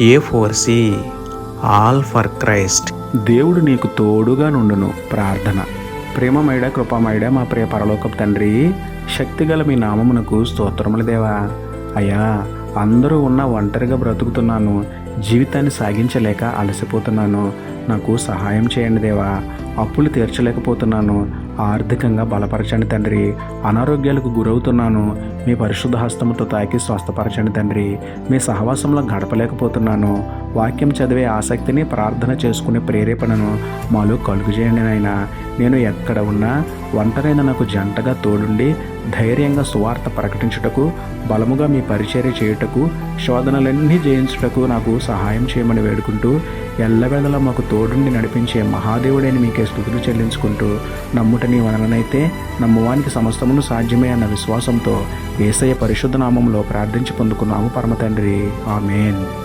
A four C all for Christ. దేవుడు నీకు తోడుగా నుండును. ప్రార్థన. ప్రేమమైడ కృపమైడ మా ప్రియ పరలోకపు తండ్రి శక్తిగల మీ నామమునకు స్తోత్రములు దేవా. అయ్యా అందరూ ఉన్న ఒంటరిగా బ్రతుకుతున్నాను. జీవితాన్ని సాగించలేక అలసిపోతున్నాను. నాకు సహాయం చేయండి దేవా. అప్పులు తీర్చలేకపోతున్నాను. ఆర్థికంగా బలపరచండి తండ్రి. అనారోగ్యాలకు గురవుతున్నాను. మీ పరిశుద్ధ హస్తముతో తాకి స్వస్థపరచండి తండ్రి. మీ సహవాసంలో గడపలేకపోతున్నాను. వాక్యం చదివే ఆసక్తిని ప్రార్థన చేసుకునే ప్రేరేపణను మాలో కలుగు చేయండి నాయన. నేను ఎక్కడ ఉన్నా ఒంటరైన నాకు జంటగా తోడుండి ధైర్యంగా సువార్త ప్రకటించుటకు బలముగా మీ పరిచర్య చేయుటకు శోధనలన్నీ జయించుటకు నాకు సహాయం చేయమని వేడుకుంటూ ఎల్లవేళలా మాకు తోడుండి నడిపించే మహాదేవుడైన మీకే స్థుతులు చెల్లించుకుంటూ నమ్ముట నీ వలనైతే నమ్మువానికి సమస్తమును సాధ్యమే అన్న విశ్వాసంతో ఏసయ్య పరిశుద్ధ నామంలో ప్రార్థించి పొందుకున్నాము పరమ తండ్రి ఆమెన్.